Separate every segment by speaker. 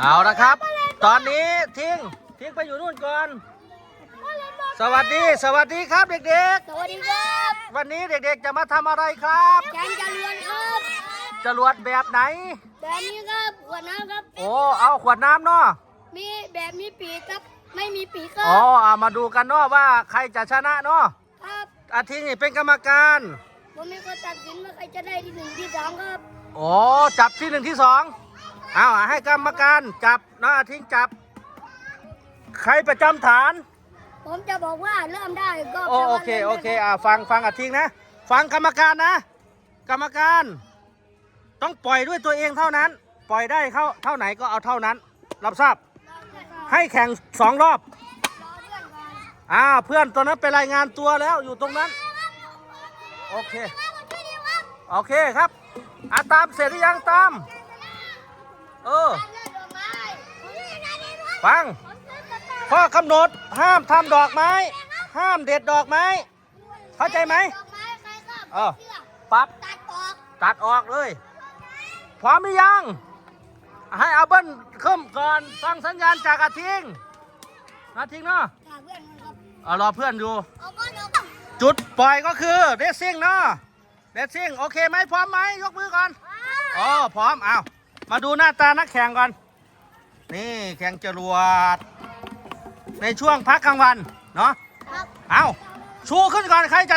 Speaker 1: เอาละครับ ตอนนี้ทิ้งทิ้งไปอยู่นู่นก่อน สวัสดีสวัสดีครับเด็ก
Speaker 2: สวัสดีครับ
Speaker 1: ๆ วันนี้เด็กๆจะมาทำอะไรครับ
Speaker 2: แกงจรวนครับ
Speaker 1: จรวดแบบไหน
Speaker 2: แบบนี้ครับขวดน้ำครับ
Speaker 1: โอ้เอาขวดน้ำเนาะ
Speaker 2: มีแบบมีปีกครับ ไม่มีปีกครั
Speaker 1: อ๋อบเอามาดูกันเนาะว่าใครจะชนะเนาะ
Speaker 2: ครับ
Speaker 1: อาทิงนี่เป็นกรรมการ
Speaker 2: ผมมีคนตัดสินว่าใครจะได้ที่หนึ่งที่สองครับ
Speaker 1: โอ้จับที่หนึ่งที่สอง เอาให้กรรมการจับนะอาทิงจับ ใครประจำฐาน
Speaker 2: ผมจะบอกว่าเริ่มได้ก็
Speaker 1: โอ
Speaker 2: แปล
Speaker 1: โอ
Speaker 2: ว่า
Speaker 1: เค
Speaker 2: ริ่ม
Speaker 1: โอ
Speaker 2: ได้
Speaker 1: เคอ่าฟังฟังอาทิงนะ ฟังกรรมการนะ กรรมการ ต้องปล่อยด้วยตัวเองเท่านั้น ปล่อยได้เข้าเท่าไหนก็เอาเท่านั้น รับทราบ ให้แข่งสองรอบ
Speaker 2: รอเพื่อนก่อน
Speaker 1: อ่าเพื่อนตัวนั้นไปรายงานตัวแล้วอยู่ตรงนั้น โอเค โอเคครับอาตามเสร็จหรือยังตาม เออ ฟัง ข้อกำหนดห้ามทำดอกไม้ ห้ามเด็ดดอกไม้ เข้าใจไหม
Speaker 2: ดอกไม้ใครครับ
Speaker 1: เออปั๊บ
Speaker 2: ตัดออก
Speaker 1: ตัดออกเลย พร้อมหรือยัง ให้อาเบิ้ลขึ้นก่อนฟังสัญญาณจากอาทิงอาทิงเนาะ
Speaker 2: หาเพื่อนก่อนครับ
Speaker 1: เอารอเพื่อนอยู่
Speaker 2: เอาก้อนเอา
Speaker 1: จุดปล่อยก็คือเดซซิ่งเนาะเดซซิ่งโอเคไหมพร้อมไหมยกมือก่อนอ๋อพร้อมเอา มาดูหน้าตานักแข่งก่อน นี่แข่งจรวด ในช่วงพักกลางวัน เนาะ
Speaker 2: ครับ
Speaker 1: เอาชูขึ้นก่อนใครจะ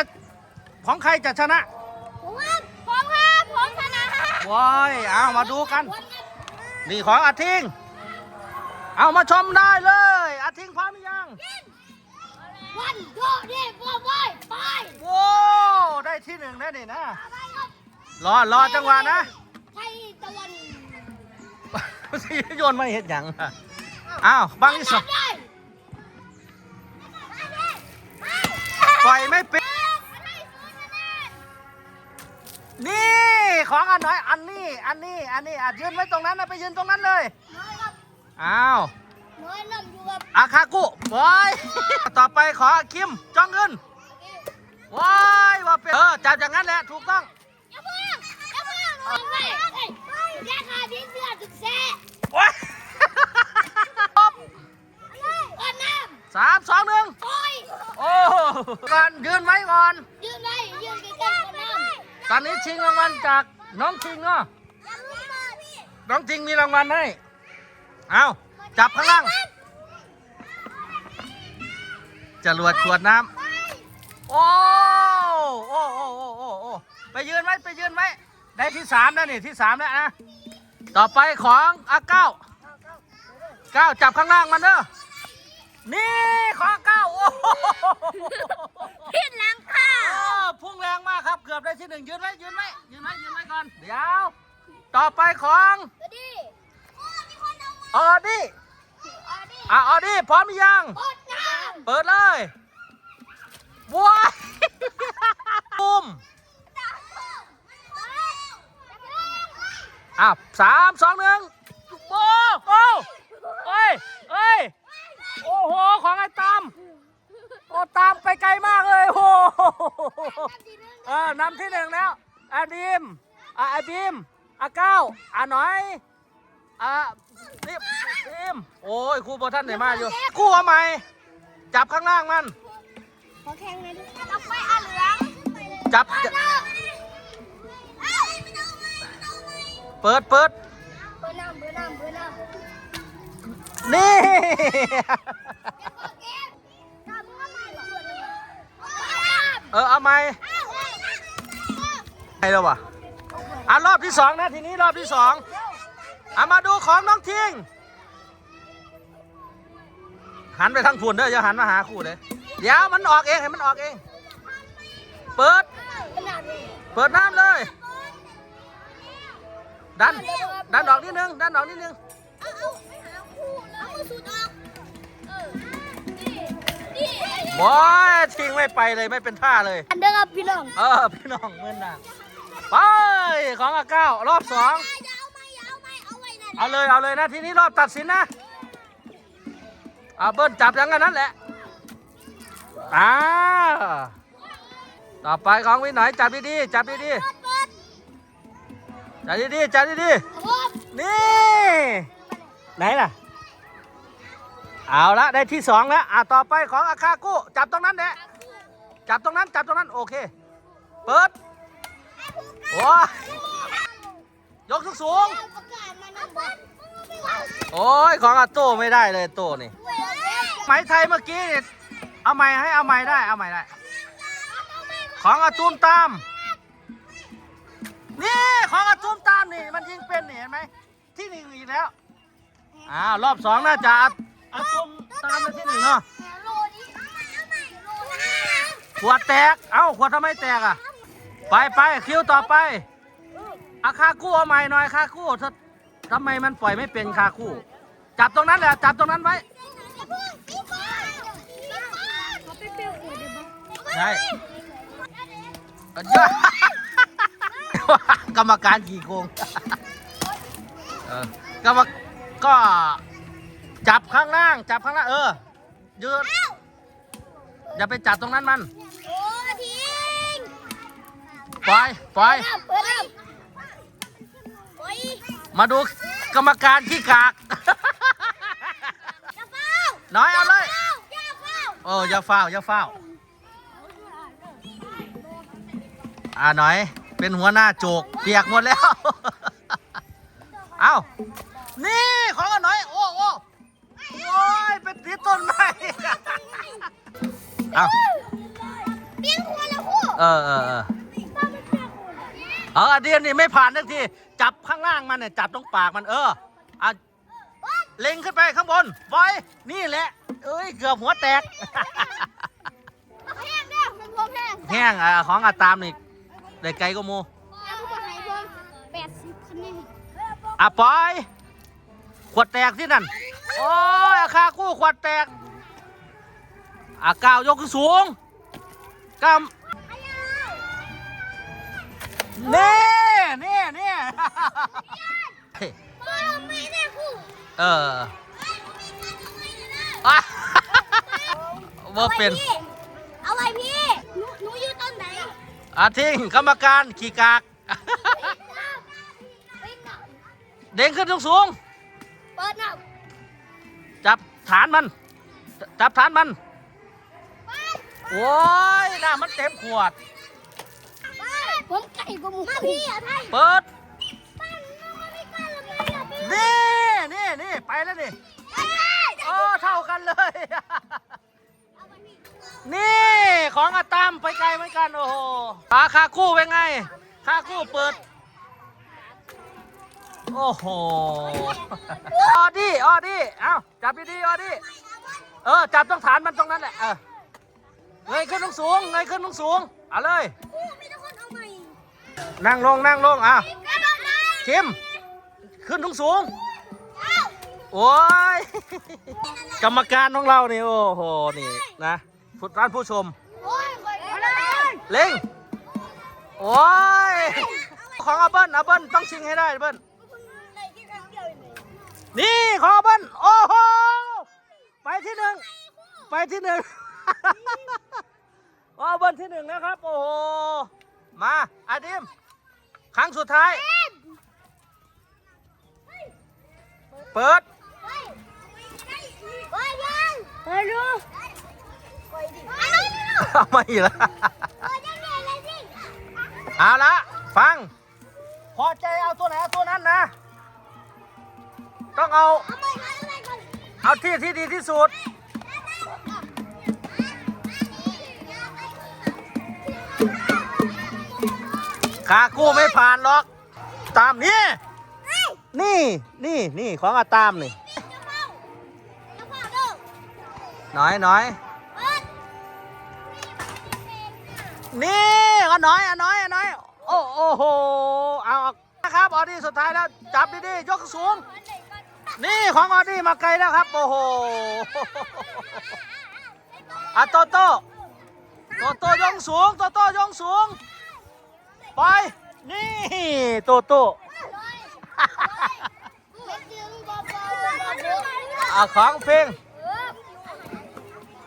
Speaker 1: ของใครจะชนะ
Speaker 2: ผมครับผมครับผมชนะ
Speaker 1: ว้ายเอามาดูกัน นี่ของอาทิง เอามาชมได้เลย อาทิงพร้อมหรือยัง
Speaker 2: วันโทษเด็กว่าไว้ไป
Speaker 1: โว้ได้ที่หนึ่งแล้วนี่นะรอรอจังหวะนะ
Speaker 2: ไทยตะวัน
Speaker 1: สิโยนไม่เห็นยังอ้าวบังที่สอง
Speaker 2: ได้
Speaker 1: ปล่อยไม่เป็นนี่ของอันไหนอันนี้อันนี้อันนี้อะยืนไว้ตรงนั้นนะไปยืนตรงนั้นเลย
Speaker 2: อ้า
Speaker 1: ว
Speaker 2: น้อยน้ำอยู่กับ
Speaker 1: อาคากุบอยต่อไปขอคิมจ้องเงินว้ายว่าเป็นเออจับอย่างนั้นแหละถูกต้อง ก่อนยืนไว้ก่อน
Speaker 2: ยืนไว้ยืนใกล้ๆก่อนน้ำ
Speaker 1: ตอนนี้ชิงรางวัลจากน้องทิงเนาะน้องทิงมีรางวัลให้ เอาจับข้างล่างจรวดขวดน้ำโอ้โอ้โอ้โอ้โอ้โอ้ไปยืนไว้ไปยืนไว้ได้ที่สามแล้วนี่ที่สามแล้วนะ ต่อไปของอาเก้าเก้าจับข้างล่างมันเด้อ นี่ของเก้าโอ้โห
Speaker 2: พิษหลังค่ะ
Speaker 1: โอ้พุ่งแรงมากครับ เกือบได้ที่หนึ่งยืนไว้ยืนไว้ยืนไว้ยืนไว้ก่อน เดี๋ยว ต่อไปของ
Speaker 2: สวัสดี
Speaker 1: ออดี้อะออดี้พร้อมหรือยัง
Speaker 2: โอ๊ตน้ำ
Speaker 1: เปิดเลยว้ายปุ้มอะสามสองหนึ่งโอ้โอ้เอ้ยเอ้ย โอ้โห ของไอ้ตามโอ้ตามไปไกลมากเลย โอ้โหเออนำที่หนึ่งแล้วอาบีมอะอาบีมอะเก้าอะหน่อยอะนี่บีมโอ้ยครูโบท่านไหนมาอยู่ครูเอาใหม่จับข้างล่างมัน
Speaker 2: ขอแข่งหน่อยดิต้องไปอาเหลือง
Speaker 1: จับ เปิดเปิด
Speaker 2: เบอร์น้ำเบอร์น้ำเบอร์น้ำ
Speaker 1: นี่ เออเอาใหม่ไงแล้ววะอะรอบที่สองนะทีนี้รอบที่สองอะมาดูของน้องทิงหันไปทางฝุ่นเด้ออย่าหันมาหาคู่เลยเดี๋ยวมันออกเองให้มันออกเอง เปิด เปิดน้ำเลย ดัน ดันออกนิดนึง ดันออกนิดนึง บอยทิ้งไม่ไปเลยไม่เป็นท่าเลย
Speaker 2: อันเด้อครับพี่น้อง
Speaker 1: เออพี่น้องเมื่อนนะไปของอาเก้ารอบสองเอาเลยเอาเลยนะทีนี้รอบตัดสินนะเอาเบิ้ลจับอย่างนั้นนั่นแหละอ่าต่อไปของวินหน่อยจับดีๆจับดีๆจับดีๆจับดีๆนี่ ไหนล่ะ เอาละได้ที่สองแล้วอะต่อไปของอาคากุจับตรงนั้นแหละจับตรงนั้นจับตรงนั้นโอเค เปิดโอ้ยยกสูง
Speaker 2: ประกาศมานะบอล
Speaker 1: ๆโอ้ยของอาโต้ไม่ได้เลยโต้นี่ไหมไทยเมื่อกี้นี่เอาใหม่ให้เอาใหม่ได้เอาใหม่ได้ ของอาตูมตามนี่ของอาตูมตามนี่มันยิงเป็นนี่เห็นไหมที่หนึ่งอีกแล้วอ้าวรอบสองน่าจะ อาอาตูมตามเป็นที่หนึ่งเนาะ
Speaker 2: โลนี้โลนะ
Speaker 1: ขวดแตก เอ้าขวดทำไมแตกอะ ไปไปคิวต่อไปอาคากู้เอาใหม่หน่อยคากู้เธอทำไมมันปล่อยไม่เป็นคากู้ จับตรงนั้นแหละจับตรงนั้นไว้
Speaker 2: เขาไปเปรี้ยวอวดได้บ้าง
Speaker 1: ใช่เยอะกรรมการขี่โกงเออกรรมก็ จับข้างล่าง จับข้างล่าง เออยืนอย่าไปจับตรงนั้นมัน
Speaker 2: โอ้ทิ้ง
Speaker 1: ปล่อยปล่อย
Speaker 2: เปิดแล้วโอ้ย
Speaker 1: มาดูกรรมการขี้กาก
Speaker 2: อย่าเฝ้า
Speaker 1: น้อยเอาเลย
Speaker 2: อย่าเฝ้า
Speaker 1: เอออย่าเฝ้าวอย่าเฝ้าวอ่าหน่อย เป็นหัวหน้าโจก เปียกหมดแล้ว เอานี่ ของอะหน่อย โอ้โอ้โอ้ยเป็นพิษต้นไม้เอา
Speaker 2: เปลี่ยนหัวแล้วคู่
Speaker 1: เออเออเออเออเดียนนี่ไม่ผ่านสักทีจับข้างล่างมันเนี่ยจับตรงปากมันเอออะเล็งขึ้นไปข้างบนไว้นี่แหละ เอ้ยเกือบหัวแตก
Speaker 2: แห้งเนี่ยมันพวกแห้ง
Speaker 1: แห้งอะของอาตามนี่ได้ไกลก็โม
Speaker 2: แล้วพวกไหนพวกแปดสิบคะแนน
Speaker 1: อะปอยขวดแตกที่นั่น โอ้ยอาคากู้ขวดแตกอะก้าวยกขึ้นสูงกำนี่นี่นี่เฮ้ย
Speaker 2: พ่อไม่ได้คู่
Speaker 1: เอออะว่าเป็น
Speaker 2: เอาไว้พี่หนูหนูอยู่ต้นไหน
Speaker 1: อาทิ้งกรรมการขี่กาก เด้งขึ้นสูง
Speaker 2: เปิดหน้า
Speaker 1: ๆจับ ฐานมัน จับฐานมัน โอ้ยน้ำมันเต็มขวด
Speaker 2: ผมไก่กว่าหมูพี่อะท่าน
Speaker 1: เปิด
Speaker 2: ปั้นน้องไม่กล้าละไม่ละพี่
Speaker 1: นี่นี่นี่ไปแล้วนี่โอ้เท่ากันเลย นี่ของอาตามไปไกลเหมือนกันโอ้โหปลาคาคู่เป็นไง คาคู่เปิด โอ้โหออดี้ออดี้เอ้าจับดีๆออดี้เออจับต้องฐานมันตรงนั้นแหละเออเงยขึ้นตรงสูงเงยขึ้นตรงสูงเอาเลย
Speaker 2: มีทุกคนเอาใหม่
Speaker 1: นั่งลงนั่งลงอะ
Speaker 2: กระโดดเลย
Speaker 1: คิมขึ้นตรงสูงโอ้ยกรรมการของเรานี่โอ้โหนี่นะผู้ท่านผู้ชม
Speaker 2: โอ้ยเอาเลย
Speaker 1: เล็งโอ้ยของอาเบิ้ลอาเบิ้ลต้องชิงให้ได้เบิ้ล นี่ของอาเบิ้ลโอ้โห ไปที่หนึ่งไปที่หนึ่งอาเบิ้ลที่หนึ่งนะครับ โอ้โห มาอาดิม ครั้งสุดท้าย เปิด
Speaker 2: เฮ้ยยังเฮ้ยดูอะไรนี่ลูก
Speaker 1: เอามาอีกแล้ว
Speaker 2: เฮ้ยยังไงเลยสิ
Speaker 1: เอาละฟัง พอใจเอาตัวไหนเอาตัวนั้นนะ ต้องเอา
Speaker 2: เอาไปเอาไปก่อน
Speaker 1: เอาที่ที่ดีที่สุด ขากู้ไม่ผ่านหรอก ตามนี่ นี่นี่นี่ของอาตามนี่
Speaker 2: จะเฝ้าจะเฝ้าดู
Speaker 1: น้อยน้อย
Speaker 2: เปิด
Speaker 1: นี่ก็น้อยอะน้อยอะน้อย โอ้โอ้โหเอาเอานะครับออดี้สุดท้ายแล้ว จับดีๆ ยกสูง นี่ของออดี้มาไกลแล้วครับ โอ้โหอะโตโต้โตโต้ยงสูงโตโต้ยงสูง ไป นี่โตโต้
Speaker 2: ไม่จึงบอบอบอ
Speaker 1: อะของเพลง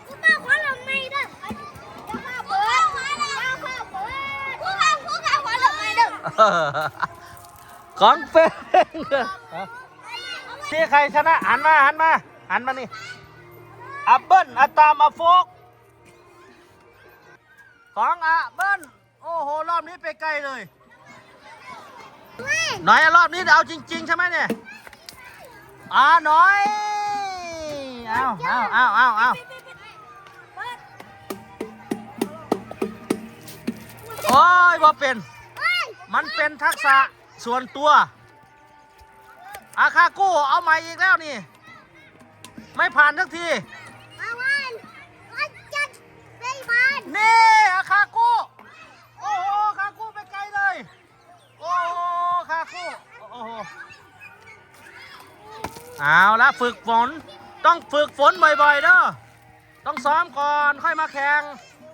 Speaker 2: กูมาขอลงไม่ได้จะมาเปิดจะมาเปิดกูมากูมาขอลงไม่ได้
Speaker 1: ของเพลง
Speaker 2: เอาไป
Speaker 1: ที่ใครชนะหันมาหันมาหันมานี่อับเบิ้ลอัตตามอับโฟกของอับเบิ้ลโอ้โหรอบนี้ไปไกลเลยหน่อยรอบนี้เอาจริง ๆ ใช่ไหมเนี่ยอ่าหน่อยเอาเอาเอาเอาเอาโอ้ยบ่เป็น มันเป็นทักษะส่วนตัว อาคากู้เอาใหม่อีกแล้วนี่ ไม่ผ่านทักที
Speaker 2: มาวันวันจันทร์ไปบ้าน
Speaker 1: นี่อาคากู้โอ้โหคากู้ไปไกลเลย โอ้โหคากู้โอ้โหเอาละฝึกฝนต้องฝึกฝนบ่อยๆเด้อต้องซ้อมก่อนค่อยมาแข่ง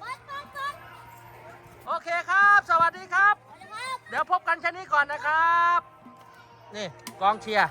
Speaker 2: บอลบอลบอล
Speaker 1: โอเคครับ สวัสดีครับ
Speaker 2: นะครับ
Speaker 1: เดี๋ยวพบกันแค่นี้ก่อนนะครับ นี่กองเชียร์